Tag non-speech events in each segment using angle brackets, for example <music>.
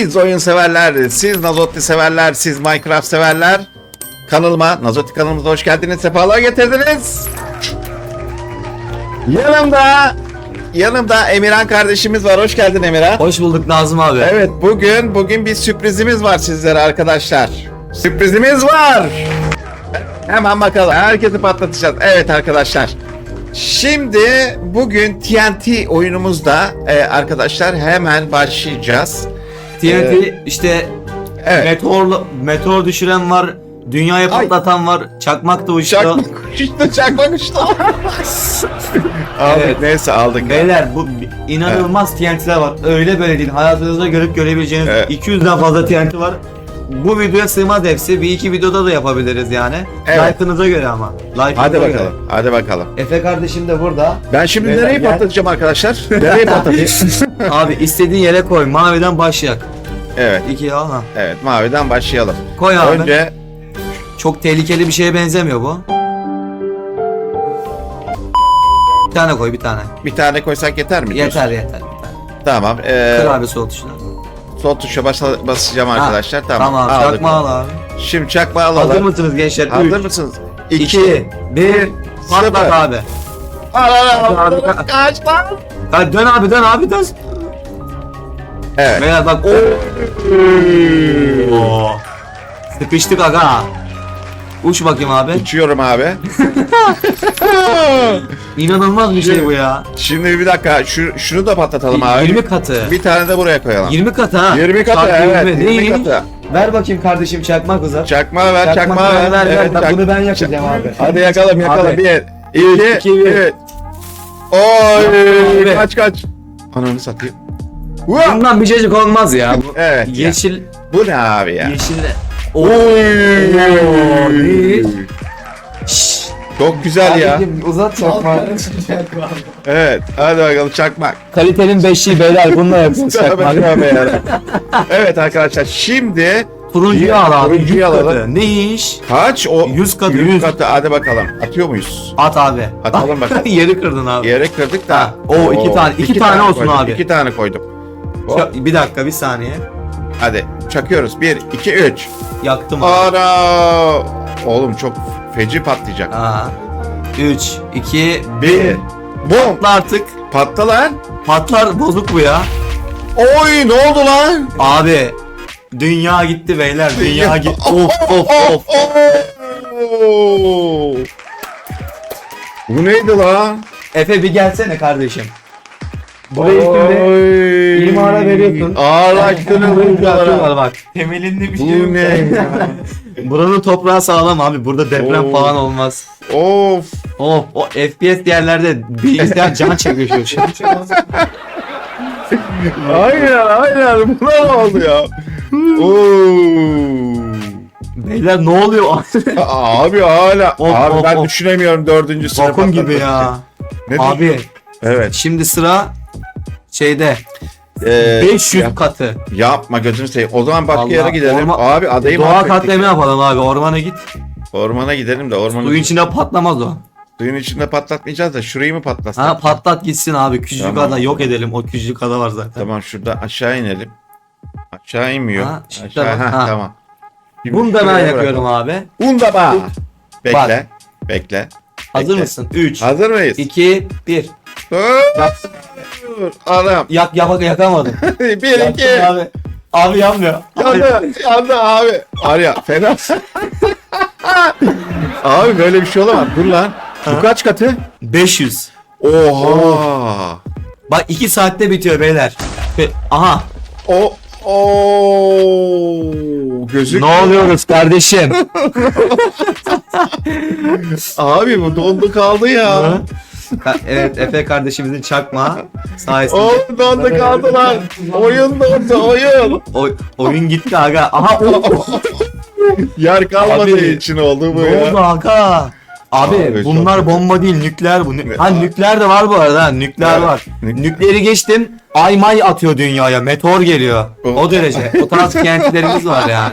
Siz oyun severler, siz Nazotti severler, siz Minecraft severler. Kanalıma, Nazotti kanalımıza hoş geldiniz, sefalar getirdiniz. Yanımda, yanımda Emirhan kardeşimiz var. Hoş geldin Emirhan. Hoş bulduk Nazım abi. Evet, bugün bugün bir sürprizimiz var sizlere arkadaşlar. Sürprizimiz var. Hemen bakalım. Herkesi patlatacağız. Evet arkadaşlar. Şimdi bugün TNT oyunumuzda e, arkadaşlar hemen başlayacağız. TNT işte Evet. meteor meteor düşüren var, dünyayı Ay. patlatan var, çakmak da uçtu. Çakmak uçtu, çakmak uçtu. <laughs> aldık Evet. neyse aldık. Beyler bu inanılmaz TNT'ler var. Öyle böyle değil. Hayatınızda görüp görebileceğiniz Evet. 200'den fazla TNT var. Bu videoya sığmaz hepsi. Bir iki videoda da yapabiliriz yani. Evet. Like'ınıza göre ama. Like'ınıza Hadi göre. bakalım. Hadi bakalım. Efe kardeşim de burada. Ben şimdi Beyler, nereyi gel. patlatacağım arkadaşlar? <laughs> Nereyi patlatayım? <laughs> Abi istediğin yere koy. Maviden başlayak. evet. İki al ha. Evet maviden başlayalım. Koy abi. Önce Çok tehlikeli bir şeye benzemiyor bu. Bir tane koy bir tane. bir tane koysak yeter mi? diyorsun? Yeter yeter. bir tane. Tamam. Ee, Kır abi sol tuşuna. Sol tuşa basa- basacağım Ha, arkadaşlar. Tamam. Tamam aldık. çakma al abi. Şimdi çakma alalım. Hazır mısınız gençler? Hazır 3, mısınız? 2, 1, patlat abi. Al al al. Kaç lan? Hadi dön abi dön abi dön. Evet. Beyler bak Oo. Sıkıştık aga. Uç bakayım abi. Uçuyorum abi. <laughs> İnanılmaz bir şey bu ya. Şimdi bir dakika şu, şunu da patlatalım abi. 20 katı. Bir tane de buraya koyalım. 20 katı ha. 20 katı Çarpı evet. 20. 20 Neymiş? katı. Ver bakayım kardeşim çakmak uzat. Çakma ver, Çakmak çakma ver. ver, ver. Evet, Bak çak- bunu ben yakacağım abi. Hadi yakalım, yakalım. Abi. Bir, iki, iki, bir. üç. Oy, kaç kaç. Ananı satayım. Bundan bir şeycik olmaz ya. Bu Evet. ya. Yeşil Bu ne abi ya? yeşil. Oy. Çok güzel ya. Abicim, Uzat çakmağı. Evet. Hadi bakalım çakmak. Kalitenin beşiği beyler bununla yapıyoruz Tövbe çakmak. tövbe evet arkadaşlar şimdi Turuncuyu al abi. Turuncuyu yüz alalım. Ne iş? kaç o? 100 katı, 100 100. katı. Hadi bakalım. Atıyor muyuz? At abi. Atalım bakalım. <laughs> Yeri kırdın abi. Yere kırdık da. Ha, o iki tane- iki tane olsun koydum, abi. İki tane koydum. Hop. Bir dakika bir saniye. Hadi çakıyoruz. 1, 2, 3. Yaktım abi. Ana! Oğlum çok feci patlayacak. Aa. 3, 2, 1. Bir. Bum! Patla artık. Patla lan. Patlar bozuk bu ya. Oy ne oldu lan? Abi dünya gitti beyler dünya gitti. Of of of. Oo! Bu neydi lan? Efe bir gelsene kardeşim. Burayı şimdi imara veriyorsun. Ağırlaştınız Yapıyorlar bak. Temelinde bir şey Bu ne? <laughs> Buranın toprağı sağlam abi. Burada deprem Oo. falan olmaz. of! Of o FPS yerlerde bilgisayar can çekiyor şu an. <laughs> Aynen aynen. Bu ne oldu ya? Oo! Beyler ne oluyor? <laughs> Abi hala. Of, abi of, ben of. düşünemiyorum dördüncü sınıf. Vakum gibi ya. Ne Abi Evet. şimdi sıra şeyde Ee, 500 yap- katı. yapma gözünü seveyim. O zaman başka yere gidelim. orman- Abi adayı Doğa mahvettik. katliamı yapalım abi ormana git. Ormana gidelim de ormanı Suyun içinde patlamaz o. suyun içinde patlatmayacağız da şurayı mı patlatsak? Ha patlat gitsin abi küçücük Tamam. ada yok edelim o küçücük ada var zaten. Tamam şurada aşağı inelim. Aşağı inmiyor. Ha, şurada aşağı, bak, ha, ha. tamam. Şimdi Bunu da ben şuraya yapıyorum bırakalım. abi. Bunda bak. Bekle. Bekle. Hazır Bekle. mısın? 3 Hazır mıyız? 2 1 Dur. Dur. Anam. Yak yak yakamadım. <laughs> Bir Yaktım iki. abi. Abi yanmıyor. Yandı. Yandı abi. Var ya fena. <laughs> abi böyle bir şey olamaz. Dur lan. Bu kaç katı? 500. Oha. Bak 2 saatte bitiyor beyler. Aha. O o gözük. Ne oluyoruz kardeşim? <laughs> Abi bu dondu kaldı ya. Ka- evet Efe kardeşimizin çakma sayesinde Oğlum dondu kaldı lan. Oyun dondu oyun. oy- oyun gitti aga. Aha o- Yer kalmadığı Abi, için oldu bu ne oldu ya. aga? Abi, Abi, bunlar bomba değil nükleer bu. Nü- Ne- ha nükleer de var bu arada. ha, Nükleer Evet, var. nük- Nükleeri geçtim. Ay may atıyor dünyaya. Meteor geliyor. Oh. O derece. O tarz kentlerimiz var yani.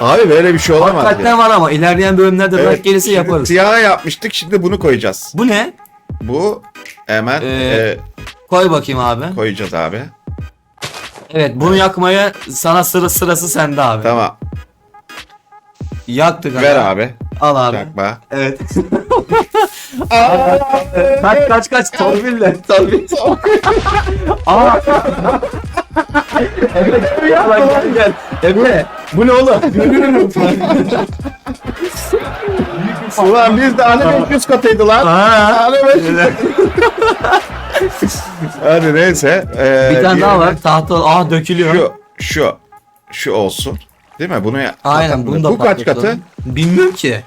Abi böyle bir şey olamaz ya. Hakikaten var ama ilerleyen bölümlerde Evet, bırak gelirse şimdi yaparız. Siyah yapmıştık şimdi bunu koyacağız. Bu ne? Bu hemen Ee, e, Koy bakayım abi. koyacağız abi. Evet bunu yakmaya sana sıra sırası sende abi. Tamam. Yaktık Ver abi. Al abi. Çakma. Evet. <laughs> kaç kaç kaç torpille. Torpil. <laughs> Aa. Emre ya lan gel gel. Emre bu ne oğlum? <laughs> Ulan biz de hani 500 katıydı lan. Aa. Hani 500 Hadi neyse. ee, Bir tane daha var. Tahta. Aa dökülüyor. Şu, şu, şu olsun. Değil mi? Bunu ya- Aynen bunu da Bu kaç katı? Bilmiyorum ki.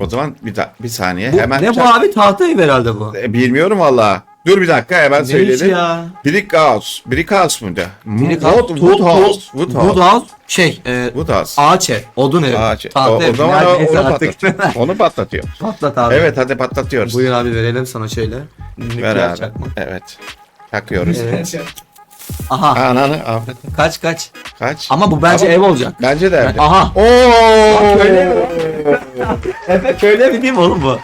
O zaman bir, da- bir saniye Bu, hemen. ne bu abi tahta ev herhalde bu. E, Bilmiyorum valla. Dur bir dakika hemen Ne söyleyelim. ya? Brick House. Brick House muydu? Wood, Wood Tool- House. Wood House. Wood House şey e, Wood House. ağaç ev. Odun evi. Ağaç. O, Tahta o ev. zaman o- onu artık. patlat. onu patlatıyor. <laughs> Patlat abi. Evet hadi patlatıyoruz. Buyur abi verelim sana şöyle. Ver abi. çakmak. Evet. Takıyoruz. Evet. Aha Ananı avradı. kaç kaç. Kaç? Ama bu bence Ama- ev olacak. Bence de evde. Aha. Oo! <laughs> Efe köyle mi değil mi oğlum bu?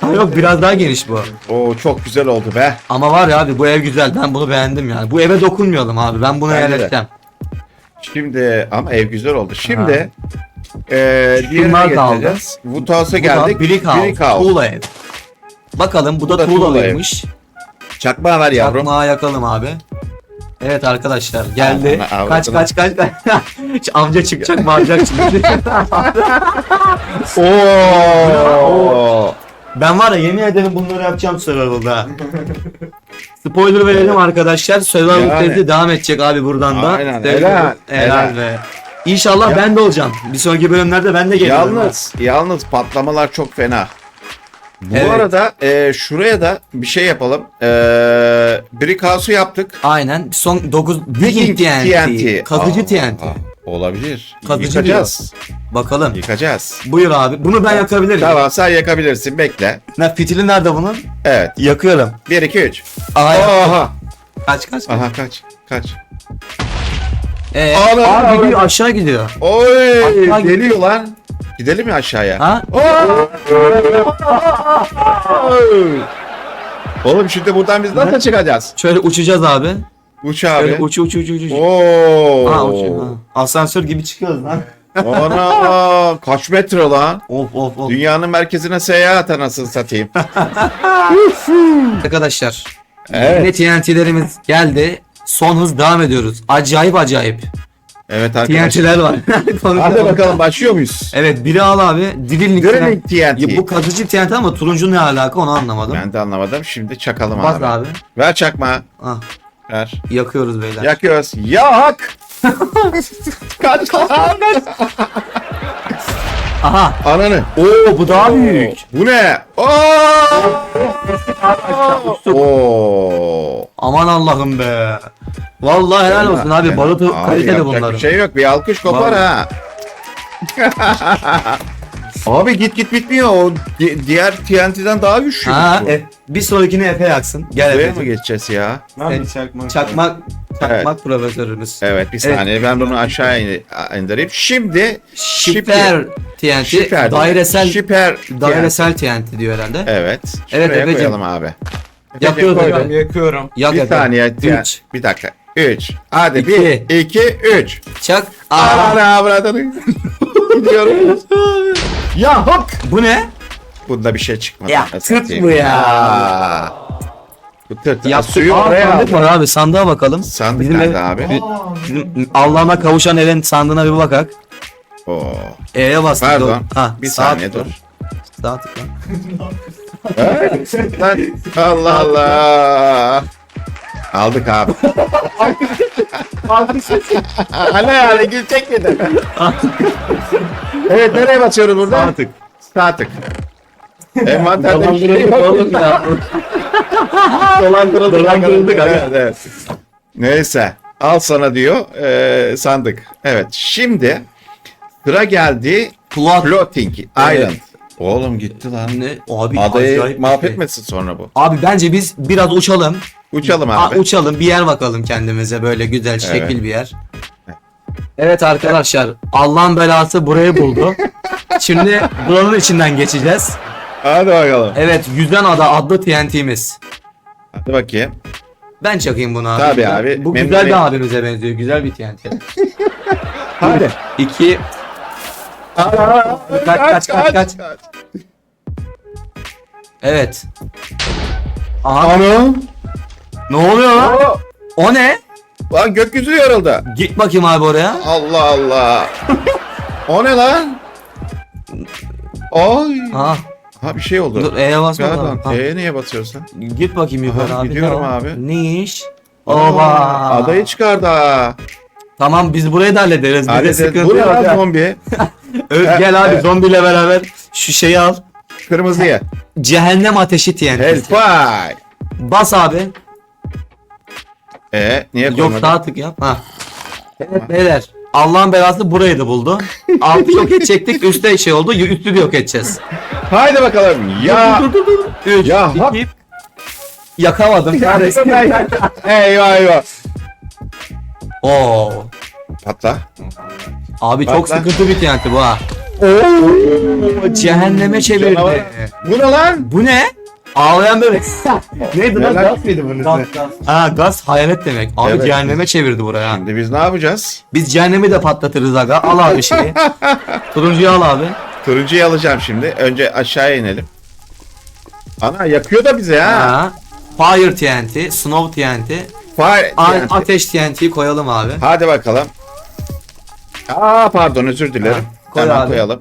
Ha, yok biraz daha geniş bu. Oo çok güzel oldu be. Ama var ya abi bu ev güzel. Ben bunu beğendim yani. Bu eve dokunmayalım abi. Ben bunu Bence de. yerleşeceğim. Şimdi ama ev güzel oldu. Şimdi eee diğerine Bunlar kaldı. geçeceğiz. Wood House'a Bu da geldik. Brick House. Tuğla ev. Bakalım bu da, Bu da tuğla tuğlalıymış. Çakma ver yavrum. Çakmağı yakalım abi. Evet arkadaşlar geldi. Aman, kaç kaç <laughs> kaç kaç. Amca çıkacak bağıracak şimdi. <laughs> <laughs> Oo! Ben var ya yemin ederim bunları yapacağım Survival'da. Spoiler verelim arkadaşlar. Survival Yani. testi devam edecek abi buradan da. Aynen, helal, Helal be. İnşallah Ya- ben de olacağım. Bir sonraki bölümlerde ben de gelirim. Yalnız, yalnız patlamalar çok fena. Bu Evet. arada eee, şuraya da bir şey yapalım. Eee Brick House'u yaptık. Aynen. Son 9 Digging TNT. Kazıcı Aa, TNT. aa, olabilir. Kazıcı Yıkacağız. Bakalım. Yıkacağız. Buyur abi. Bunu ben yakabilirim. Tamam sen yakabilirsin bekle. Ne fitili nerede bunun? Evet. Yakıyorum. 1 2 3. Aha. Aha. Kaç kaç. Aha kaç. Kaç. Ee, Ana, abi ana. gidiyor aşağı gidiyor. Oy! Aşağı Geliyor lan. Gidelim mi aşağıya? Ha? Oğlum şimdi buradan biz nasıl çıkacağız? Şöyle uçacağız abi. Uç Şöyle abi. uç uç uç uç. uç. Oo. Ha, uç. Ha. Asansör gibi çıkıyoruz lan. Ana kaç metre lan? Of of of. Dünyanın merkezine seyahat anasını satayım. <laughs> Arkadaşlar. Evet. Yine TNT'lerimiz geldi. Son hız devam ediyoruz. Acayip acayip. Evet arkadaşlar. TNT'ler var. <laughs> Hadi bakalım başlıyor muyuz? Evet biri al abi. Drilling. Granit TNT. Ya, bu kazıcı TNT ama turuncu ne alaka onu anlamadım. Ben de anlamadım. Şimdi çakalım Bas abi. abi. Ver çakma. Ah, Ver. yakıyoruz beyler. Yakıyoruz. Yak! <laughs> kaç kaç. Aha. Ananı. Oo bu daha büyük. Bu ne? Oo! Oo! Aman Allah'ım be. Vallahi helal olsun abi. Balık Abi kaliteli bunların. Bir şey yok. Bir alkış kopar ha. <laughs> Abi git git bitmiyor. O di- diğer TNT'den daha güçlü. Ha, bu. e, bir sonrakini Efe yaksın. Gel Buraya mı Efe. geçeceğiz ya? Evet. çakmak. Çakmak, çakmak profesörümüz. Evet bir Evet. saniye ben bunu aşağı in- indireyim. Şimdi Şiper TNT, Şiper. dairesel, Şiper. dairesel TNT diyor herhalde. Evet. Evet, Şuraya Efe'cim. koyalım abi. Yapıyoruz Koydum. efendim. Yakıyorum. Yak Bir Efe. saniye. Üç. Bir dakika. 3. Hadi İki. 1 2 3. Çak. Aa, Ana avradını. Gidiyorum. <laughs> ya hop. bu ne? Bunda bir şey çıkmadı. Ya, tırt bu ya. Bu tırt. Ya, suyu Aa, oraya sandık var abi. Sandığa bakalım. Sandık Bizim nerede ev- abi? Bizim Allah'ıma kavuşan evin sandığına bir bakak. Oo. E'ye bastık. Pardon. Ha, bir saniye dur. Sağ tıkla. Allah Allah. Aldık abi. <laughs> Hala yani gülecek miydi? evet nereye basıyoruz burada? Sağ tık. Sağ tık. Envanterde bir şey yok. Oğlum ya. Dolandırıldık. Dolandırıldık. Evet, evet. Neyse. Al sana diyor eee, sandık. Evet şimdi sıra geldi Plot. Floating Evet. Island. Oğlum gitti lan. Ne? Abi Adayı acayip bir mahvetmesin sonra bu. Abi bence biz biraz uçalım. Uçalım Aa, abi. uçalım bir yer bakalım kendimize böyle güzel şekil bir yer. Evet arkadaşlar Allah'ın belası burayı buldu. Şimdi buranın içinden geçeceğiz. Hadi bakalım. Evet Yüzen Ada adlı TNT'miz. Hadi bakayım. Ben çakayım bunu abi. Tabii abi. Bu güzel Bey. bir abimize benziyor. Güzel bir TNT. <laughs> Hadi. 2 Kaç, kaç, kaç, kaç. Evet. Aha Ano. Ne oluyor lan? Oo. O ne? Lan gökyüzü yoruldu. Git bakayım abi oraya. Allah Allah. o ne lan? Ay. Aha. Ha bir şey oldu. Dur E'ye basma. Galiba. Ha. E'ye niye basıyorsun? Git bakayım yukarı Aha, abi. gidiyorum o? abi. Ne iş? Aa, Oba. Adayı çıkardı ha. Tamam biz burayı da hallederiz. Bir de Hadi sıkıntı Bu ne yok. lan ya. zombi? <laughs> Evet, gel abi Evet. zombiyle beraber şu şeyi al. Kırmızıya. Cehennem ateşi TNT'si. Hellfire. Bas abi. E niye Yok koymadın? sağ tık yap. Ha. Evet beyler. Allah'ın belası burayı da buldu. <laughs> Altı yok edecektik. Üstte şey oldu. Üstü de yok edeceğiz. Haydi bakalım. Ya. Dur dur dur. 3, Ya, hop. 2, Yakamadım. kahretsin. eyvah eyvah. Oo. Patla. Abi çok Bak lan. sıkıntı bir TNT bu ha. Oo. Cehenneme çevirdi. Canavar. Bu ne lan? Bu ne? Ağlayan bebek. <laughs> Neydi lan? Gaz mıydı bunun ismi? Ha gaz hayalet demek. Abi Evet. cehenneme çevirdi buraya. Şimdi biz ne yapacağız? Biz cehennemi de patlatırız aga. Al abi şeyi. <laughs> Turuncuyu al abi. Turuncuyu alacağım şimdi. Önce aşağıya inelim. Ana yakıyor da bizi ha. Ha. Fire TNT, Snow TNT, Fire. A- yani. Ateş TNT'yi koyalım abi. Hadi bakalım. Aa pardon özür dilerim. Ha, koy Hemen abi. koyalım.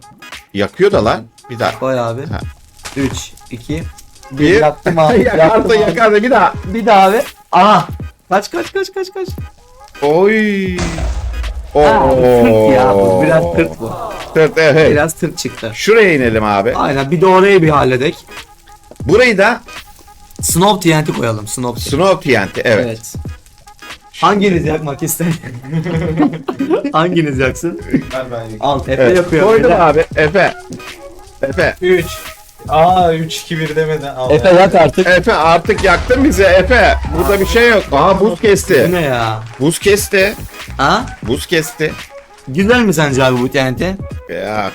Yakıyor da lan. Bir daha. Koy abi. Ha. 3, 2, Bir. Yaktım abi. yakardı <laughs> yaktım abi. yakardı bir daha. Bir daha abi. Aha. Kaç kaç kaç kaç kaç. Oy. Oo. Ha, tırt ya bu. Biraz tırt bu. Tırt evet. Biraz tırt çıktı. Şuraya inelim abi. Aynen bir de orayı bir halledek. Burayı da Snow TNT koyalım. Snow TNT. Snow TNT evet. Evet. Hanginiz yakmak ister? <laughs> Hanginiz yaksın? Ben ben Al Efe Evet. yakıyor. Koydum abi. Efe. Efe. 3. Aa 3 2 1 demeden al. Efe yak artık. Efe artık yaktın bizi Efe. Burada bir şey yok. Aha buz Bu kesti. ne ya? Buz kesti. Ha? Buz kesti. Güzel mi sence abi bu TNT? Ya.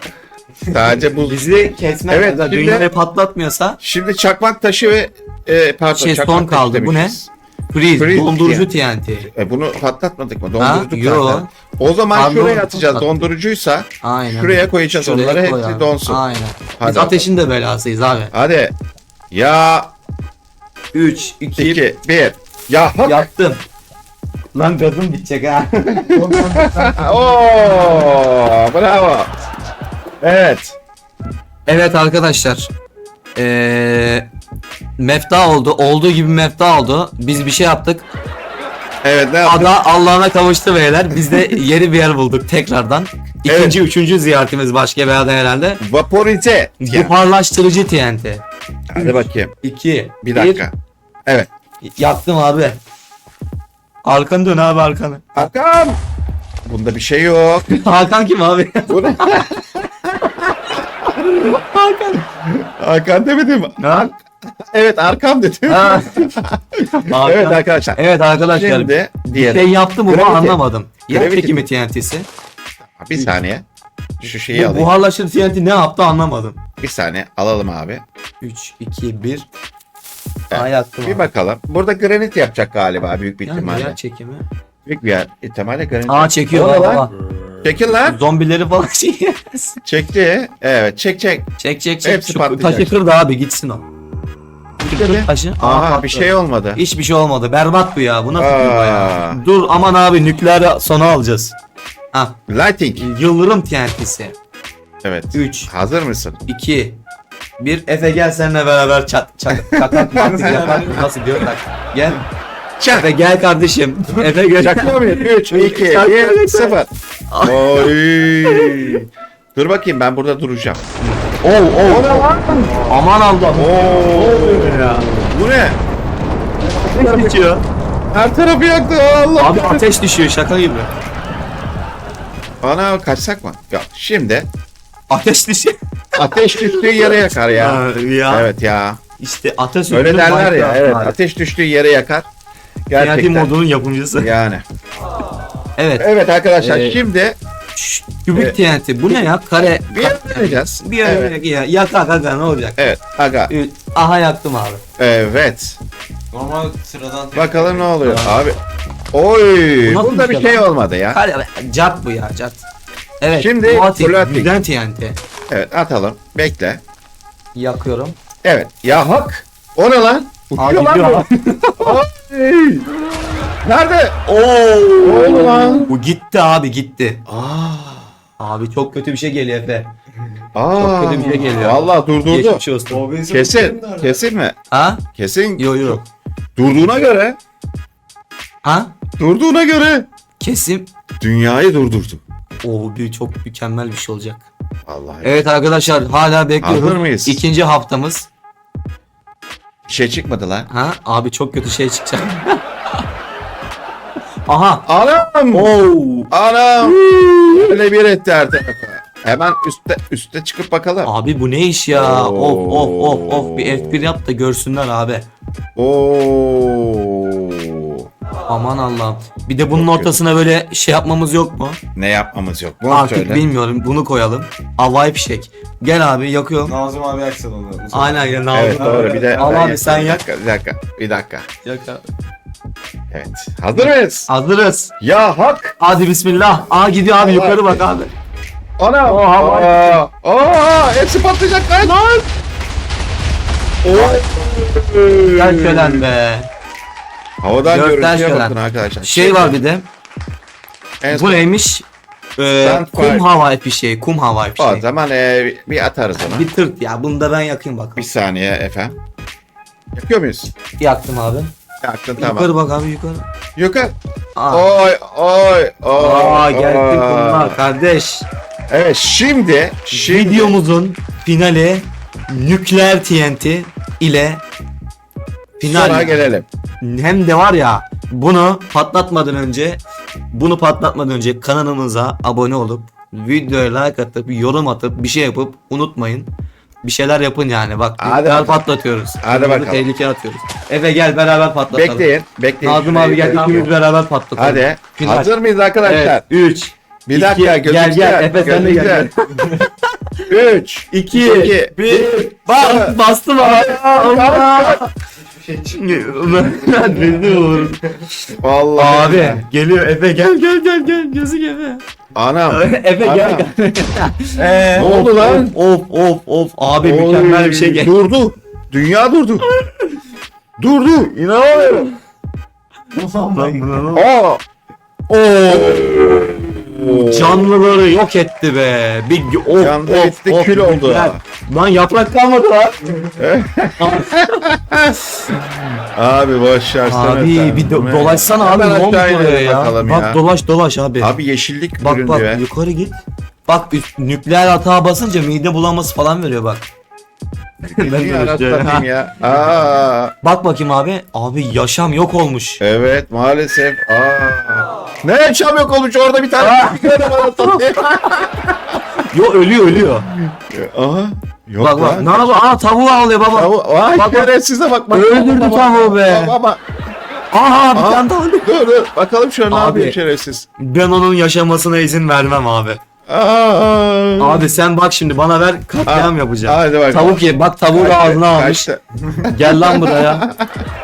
Sadece buz. Bizi kesmez. Evet, Evet, şimdi- Dünyayı patlatmıyorsa Şimdi çakmak taşı ve e, pardon Şey, çakmak son taşı kaldı. Bu ne? demişiz. Freeze, Freeze dondurucu TNT. E, bunu patlatmadık mı? Ha? Dondurduk Yo. zaten. O zaman Pardon, şuraya atacağız. patlattık. Dondurucuysa Aynen. şuraya koyacağız Şuraya onları. koy Hepsi abi. donsun. Aynen. Hadi Biz ateşin de belasıyız abi. Hadi. Ya 3, 2, 2 1. Ya hop. yaktım. Lan gazım bitecek ha. <laughs> Oo, bravo. Evet. evet arkadaşlar. Ee, mefta oldu. Olduğu gibi mefta oldu. Biz bir şey yaptık. Evet ne yaptık? Ada Allah'ına kavuştu beyler. Biz de <laughs> yeni bir yer bulduk tekrardan. İkinci, üçüncü ziyaretimiz başka bir ada herhalde. Vaporize. Ya. Buharlaştırıcı TNT. Hadi bakayım. 2, Bir dakika. Evet. Yaktım abi. Arkanı dön abi arkanı. Hakan. Bunda bir şey yok. <laughs> Hakan kim abi? Bu ne? <laughs> Hakan. Hakan demedim. Ha? Evet arkam dedim. Ha. <laughs> Evet arkadaşlar. Evet arkadaşlar. Şimdi bir diyelim. şey yaptım ama Gravity. anlamadım. Yer Gravity. çekimi TNT'si. Bir saniye. Şu şeyi Bu alayım. buharlaşır TNT ne yaptı anlamadım. Bir saniye alalım abi. 3, 2, 1. Evet. Bir abi. bakalım. Burada granit yapacak galiba büyük bir Yani ihtimalle. yer çekimi. Büyük bir yer. ihtimalle granit. Aa çekiyor O ne baba. lan? Çekil lan. Zombileri falan <laughs> şey. Çekti. Evet çek çek. çek çek çek. Hepsi Şu patlayacak. taşı kır da abi gitsin o. Taşı. Aa, Aha patladı. bir şey olmadı. Hiçbir şey olmadı. Berbat bu ya. Bu nasıl bir Aa. ya? Dur aman abi nükleer sona alacağız. Ha, Lighting. yıldırım TNT'si. Evet. 3, Hazır mısın? 2, 1. Efe gel seninle beraber çat çat <laughs> çatak yapar. Nasıl diyor bak. Gel. Çak. Efe gel kardeşim. <laughs> Efe gel. Çakıyor muyum? 3, 2, Çak, 1, çak, çak. 0. Oy. Dur bakayım ben burada duracağım. Oo oo. Aman Allah'ım. Oo. ya. Bu ne? Ateş düşüyor. Her tarafı yaktı Allah. Abi ateş düşüyor şaka gibi. Ana kaçsak mı? Ya şimdi Ateş düşüyor. ateş düştüğü yere yakar ya. <laughs> Ya, ya. Evet ya. İşte ateş Öyle derler ya. Evet. Ateş. Ateş düştüğü yere yakar. Gerçekten. modunun yapımcısı. Yani. Evet. Evet arkadaşlar Ee, şimdi Şşş, Kübik TNT bu ne ya? Kare. bir yer deneyeceğiz. Bir yere Evet. ya, yak yak yak ne olacak? Evet. Aga. Ü- Aha yaktım abi. Evet. Normal sıradan tek- Bakalım ne oluyor abi. Oy Bu nasıl burada bir bir şey şey olmadı ya. Hadi be, Cart bu ya cart. Evet. Şimdi Fatih, Fatih. Güden TNT. Evet atalım. Bekle. Yakıyorum. Evet. Ya hak. O ne lan? Uçuyor lan bu. Ay. Nerede? Oo. oldu lan? Bu gitti abi gitti. Aa. Abi çok kötü bir şey geliyor Efe. Aa. kötü bir şey geliyor. Vallahi durdurdu. Geçmiş olsun. Kesin. Kesin mi? Ha? Kesin. Yo yo. Durduğuna göre. Ha? Durduğuna göre. Kesim. Dünyayı durdurdu. Oo bir çok mükemmel bir şey olacak. Vallahi. Evet arkadaşlar hala bekliyoruz. Hazır mıyız? İkinci haftamız. Bir şey çıkmadı lan. Ha? Abi çok kötü şey çıkacak. <laughs> Aha. Anam. Oo. Anam. Öyle bir etti her tarafa. Hemen üstte üstte çıkıp bakalım. Abi bu ne iş ya? Oo. Of of of of bir F1 yap da görsünler abi. Oo. Aman Allah'ım. Bir de bunun Çok ortasına böyle şey yapmamız yok mu? Ne yapmamız yok? Bunu Artık söyle. bilmiyorum. Bunu koyalım. Havai fişek. Gel abi yakıyorum. Nazım abi yaksın onu. Aynen ya. ne Evet doğru bir de. Al abi, sen bir yak. dakika, bir dakika. Bir dakika. Yak abi. Evet. Hazır mıyız? Hazırız. Ya hak. Hadi bismillah. Aa gidiyor abi Allah yukarı bak abi. Ana. Oha, Aa, aa, hepsi patlayacak lan. Lan. Gel şölen be. Havadan Gökten görüntüye bakın arkadaşlar. Şey var bir de. En Bu neymiş? Ee, kum havai fişeği. Kum havai O fişeği. zaman e, bir atarız ona. Bir tırt ya. Bunu da ben yakayım bakalım. Bir saniye efendim. Yapıyor muyuz? Yaktım abi. Yaktın tamam. Yukarı bak abi yukarı. Yukarı. Aa. Oy oy oy. Aa geldi oy. kumlar kardeş. Evet şimdi şimdi Videomuzun finali nükleer TNT ile final. sonra gelelim. Hem de var ya bunu patlatmadan önce bunu patlatmadan önce kanalımıza abone olup videoya like atıp yorum atıp bir şey yapıp unutmayın. Bir şeyler yapın yani bak Hadi nükleer bakalım. patlatıyoruz. Hadi Kendimizi bakalım. Tehlikeye atıyoruz. Efe gel beraber patlatalım. Bekleyin, bekleyin. Nazım Şurayı abi gel bekleyin. ikimiz beraber patlatalım. Hadi. Final. Hazır mıyız arkadaşlar? Evet 3 Bir dakika İki, gözüm gel, gel, güzel, Efe, sen de gel, güzel. 3 2 İki, 1 Bas bastım abi. Allah. Şey çıktı. Beni vur. Vallahi. Abi geliyor Efe gel gel gel gel gözü <laughs> Efe. Anam. Efe Ana. gel. Ee, Ne oldu lan? Of of of abi Oy, mükemmel bir şey gel. Durdu. Dünya durdu. durdu. İnanamıyorum. Aa. Oo. Canlıları yok etti be. Bir of Canlı of etti, of. kül oldu ha. Lan yaprak kalmadı lan. <laughs> Abi boş ver sen Abi bir do- dolaşsana abi Hemen ne olmuş aşağı oraya inelim ya. bakalım Bak ya. dolaş dolaş abi. Abi yeşillik bak bak be. yukarı git. Bak üst- nükleer hata basınca mide bulanması falan veriyor bak. Satayım ya. <laughs> Aa. Bak bakayım abi. Abi yaşam yok olmuş. Evet maalesef. Aa. Ne yaşam yok olmuş orada bir tane. bir tane bana satayım. Yo ölüyor ölüyor. Aha. Yok bak bak lan. ne yapıyor? Aa tavuğu ağlıyor baba. Tavu- Vay Bak, bak. şerefsize bak bak. Öldürdü bak, tavuğu be. bak. Aha bir Aa. tane daha öldü. Dur dur bakalım şöyle ne Abi. yapıyor şerefsiz. Ben onun yaşamasına izin vermem abi. Aa. Abi sen bak şimdi bana ver katliam yapacağım. Hadi bak. Tavuk ye. Bak tavuğu da ağzına almış. Gel lan buraya. <laughs>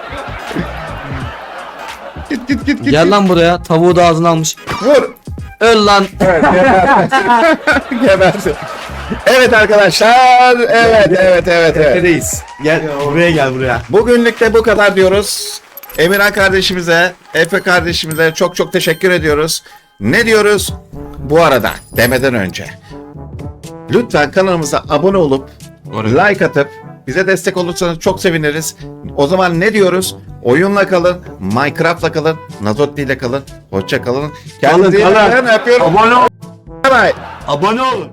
Git git git git. Gel lan buraya. Tavuğu da ağzına almış. Vur. Öl lan. Evet geberdi. <laughs> geberdi. Evet arkadaşlar. Evet evet evet evet. Neredeyiz? Gel buraya gel buraya. Bugünlük de bu kadar diyoruz. Emirhan kardeşimize, Efe kardeşimize çok çok teşekkür ediyoruz. Ne diyoruz? Bu arada demeden önce lütfen kanalımıza abone olup like atıp bize destek olursanız çok seviniriz. O zaman ne diyoruz? Oyunla kalın, Minecraft'la kalın, Nazotti ile kalın. Hoşça kalın. Kendinize iyi kalın. bakın. Öpüyorum. Abone ol. Bye. Abone olun.